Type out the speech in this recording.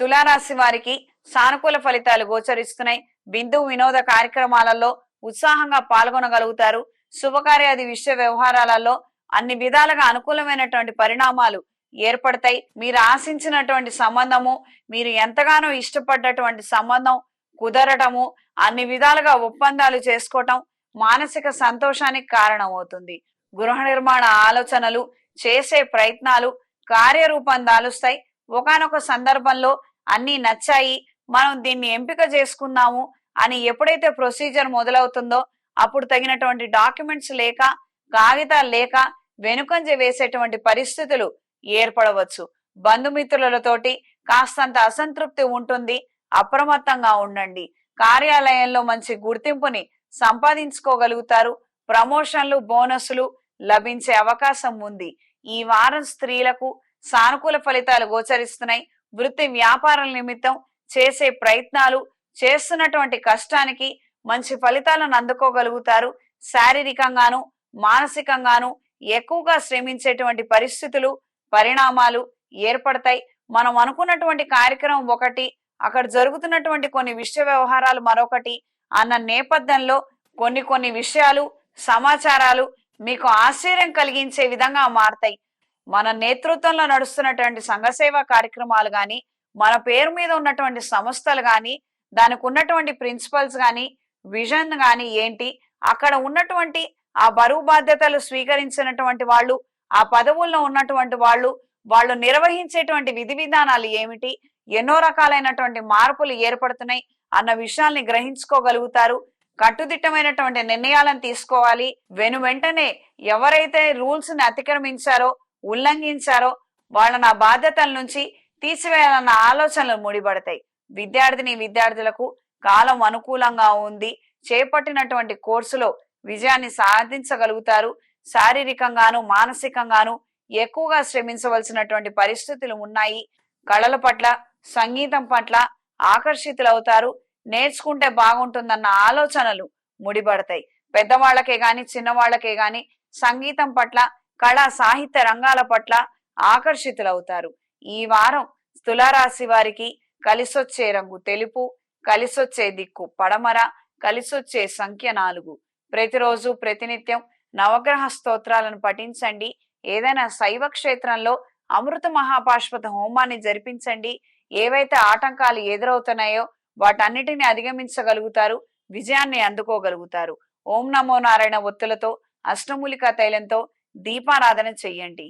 తులారాశి వారికి సానుకూల ఫలితాలు గోచరిస్తున్నాయి. బిందు వినోద కార్యక్రమాలలో ఉత్సాహంగా పాల్గొనగలుగుతారు. శుభకార్యాది విషయ వ్యవహారాలలో అన్ని విధాలుగా అనుకూలమైనటువంటి పరిణామాలు ఏర్పడతాయి. మీరు ఆశించినటువంటి సంబంధము మీరు ఎంతగానో ఇష్టపడ్డటువంటి సంబంధం కుదరటము అన్ని విధాలుగా ఒప్పందాలు చేసుకోవటం మానసిక సంతోషానికి కారణమవుతుంది. గృహ నిర్మాణ ఆలోచనలు చేసే ప్రయత్నాలు కార్యరూపం దాలుస్తాయి. ఒకానొక సందర్భంలో అన్ని నచ్చాయి మనం దీన్ని ఎంపిక చేసుకుందాము అని ఎప్పుడైతే ప్రొసీజర్ మొదలవుతుందో అప్పుడు తగినటువంటి డాక్యుమెంట్స్ లేక కాగితాలు లేక వెనుకంజ వేసేటువంటి పరిస్థితులు ఏర్పడవచ్చు. బంధుమిత్రులతోటి కాస్తంత అసంతృప్తి ఉంటుంది అప్రమత్తంగా ఉండండి. కార్యాలయంలో మంచి గుర్తింపుని సంపాదించుకోగలుగుతారు ప్రమోషన్లు బోనస్లు లభించే అవకాశం ఉంది. ఈ వారం స్త్రీలకు సానుకూల ఫలితాలు గోచరిస్తున్నాయి. వృత్తి వ్యాపారాల నిమిత్తం చేసే ప్రయత్నాలు చేస్తున్నటువంటి కష్టానికి మంచి ఫలితాలను అందుకోగలుగుతారు. శారీరకంగాను మానసికంగాను ఎక్కువగా శ్రమించేటువంటి పరిస్థితులు పరిణామాలు ఏర్పడతాయి. మనం అనుకున్నటువంటి కార్యక్రమం ఒకటి అక్కడ జరుగుతున్నటువంటి కొన్ని విషయ వ్యవహారాలు మరొకటి అన్న నేపథ్యంలో కొన్ని కొన్ని విషయాలు సమాచారాలు మీకు ఆశ్చర్యం కలిగించే విధంగా మారతాయి. మన నేతృత్వంలో నడుస్తున్నటువంటి సంఘసేవ కార్యక్రమాలు కానీ మన పేరు మీద ఉన్నటువంటి సంస్థలు కానీ దానికి ఉన్నటువంటి ప్రిన్సిపల్స్ కానీ విజన్ కానీ ఏంటి అక్కడ ఉన్నటువంటి ఆ బరువు బాధ్యతలు స్వీకరించినటువంటి వాళ్ళు ఆ పదవుల్లో ఉన్నటువంటి వాళ్ళు వాళ్ళు నిర్వహించేటువంటి విధి విధానాలు ఏమిటి ఎన్నో రకాలైనటువంటి మార్పులు ఏర్పడుతున్నాయి అన్న విషయాల్ని గ్రహించుకోగలుగుతారు. కట్టుదిట్టమైనటువంటి నిర్ణయాలను తీసుకోవాలి. వెను వెంటనే ఎవరైతే రూల్స్ని అతిక్రమించారో ఉల్లంఘించారో వాళ్ళ నా బాధ్యతల నుంచి తీసివేయాలన్న ఆలోచనలు ముడిపడతాయి. విద్యార్థిని విద్యార్థులకు కాలం అనుకూలంగా ఉంది. చేపట్టినటువంటి కోర్సులో విజయాన్ని సాధించగలుగుతారు. శారీరకంగాను మానసికంగాను ఎక్కువగా శ్రమించవలసినటువంటి పరిస్థితులు ఉన్నాయి. కళల పట్ల సంగీతం పట్ల ఆకర్షితులవుతారు. నేర్చుకుంటే బాగుంటుందన్న ఆలోచనలు ముడిపడతాయి. పెద్దవాళ్ళకే గాని చిన్నవాళ్ళకే గాని సంగీతం పట్ల కళా సాహిత్య రంగాల పట్ల ఆకర్షితులవుతారు. ఈ వారం స్థులారాశి వారికి కలిసొచ్చే రంగు తెలుపు కలిసొచ్చే దిక్కు పడమర కలిసొచ్చే సంఖ్య నాలుగు. ప్రతిరోజు ప్రతినిత్యం నవగ్రహ స్తోత్రాలను పఠించండి. ఏదైనా శైవ క్షేత్రంలో అమృత మహాపాశ్వత హోమాన్ని జరిపించండి. ఏవైతే ఆటంకాలు ఎదురవుతున్నాయో వాటన్నిటిని అధిగమించగలుగుతారు విజయాన్ని అందుకోగలుగుతారు. ఓం నమో నారాయణ ఒత్తులతో అష్టమూలికా తైలంతో దీపారాధన చెయ్యండి.